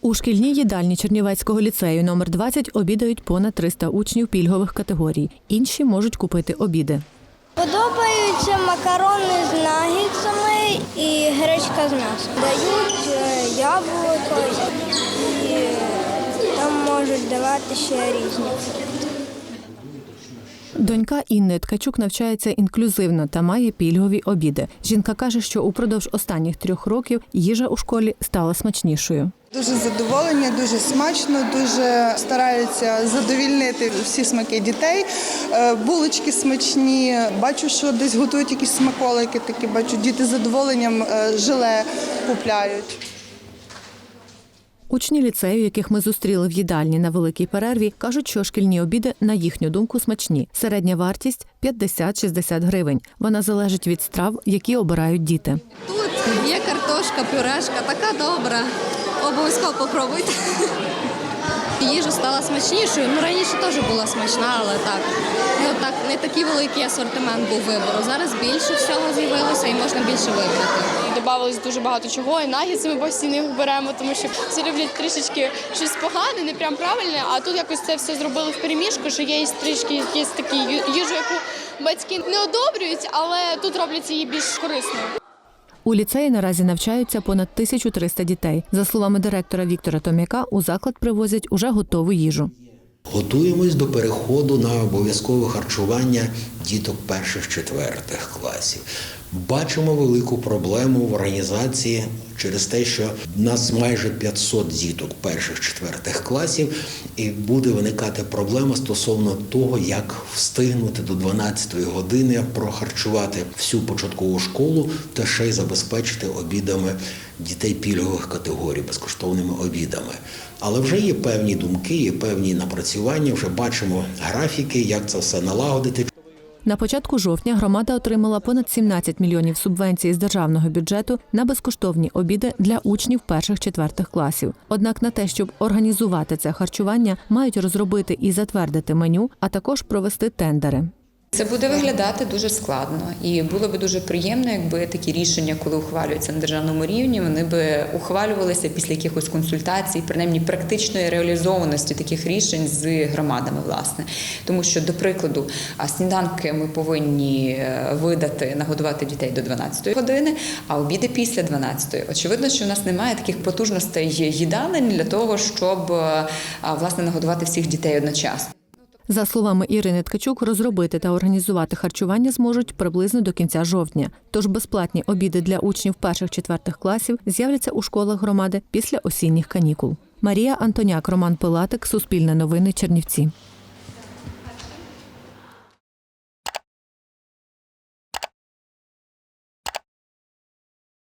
У шкільній їдальні Чернівецького ліцею номер 20 обідають понад 300 учнів пільгових категорій. Інші можуть купити обіди. Подобаються макарони з нагідцями і гречка з м'ясом. Дають е, яблуко і там можуть давати ще різні. Донька Інни Ткачук навчається інклюзивно та має пільгові обіди. Жінка каже, що упродовж останніх трьох років їжа у школі стала смачнішою. Дуже задоволення, дуже смачно, дуже стараються задовільнити всі смаки дітей. Е, Булочки смачні. Бачу, що десь готують якісь смаколики. Такі бачу, діти з задоволенням е, желе купляють. Учні ліцею, яких ми зустріли в їдальні на великій перерві, кажуть, що шкільні обіди, на їхню думку, смачні. Середня вартість 50-60 гривень. Вона залежить від страв, які обирають діти. Тут є картошка, пюрешка, така добра. Обов'язково попробуйте. Їжа стала смачнішою. Ну раніше теж була смачна, але так. Ну так не такий великий асортимент був вибору. Зараз більше всього з'явилося і можна більше вибрати. Додавалось дуже багато чого, і нагідси ми постійно їх беремо, тому що всі люблять трішечки щось погане, не прям правильне. А тут якось це все зробили в переміжку, що є трішки якісь такі їжу, яку батьки не одобрюють, але тут роблять її більш корисною. У ліцеї наразі навчаються понад 1300 дітей. За словами директора Віктора Том'яка, у заклад привозять уже готову їжу. Готуємось до переходу на обов'язкове харчування діток перших-четвертих класів. Бачимо велику проблему в організації через те, що в нас майже 500 діток перших-четвертих класів, і буде виникати проблема стосовно того, як встигнути до 12-ї години прохарчувати всю початкову школу та ще й забезпечити обідами дітей пільгових категорій, безкоштовними обідами. Але вже є певні думки, є певні напрацювання. Вже бачимо графіки, як це все налагодити. На початку жовтня громада отримала понад 17 мільйонів субвенцій з державного бюджету на безкоштовні обіди для учнів перших-четвертих класів. Однак на те, щоб організувати це харчування, мають розробити і затвердити меню, а також провести тендери. Це буде виглядати дуже складно, і було би дуже приємно, якби такі рішення, коли ухвалюються на державному рівні, вони би ухвалювалися після якихось консультацій, принаймні практичної реалізованості таких рішень з громадами, власне. Тому що, до прикладу, сніданки ми повинні е, видати, нагодувати дітей до 12 години, а обіди після 12. Очевидно, що в нас немає таких потужностей їдалень для того, щоб е, власне нагодувати всіх дітей одночасно. За словами Ірини Ткачук, розробити та організувати харчування зможуть приблизно до кінця жовтня. Тож безплатні обіди для учнів перших-четвертих класів з'являться у школах громади після осінніх канікул. Марія Антоняк, Роман Пилатик, Суспільне новини, Чернівці.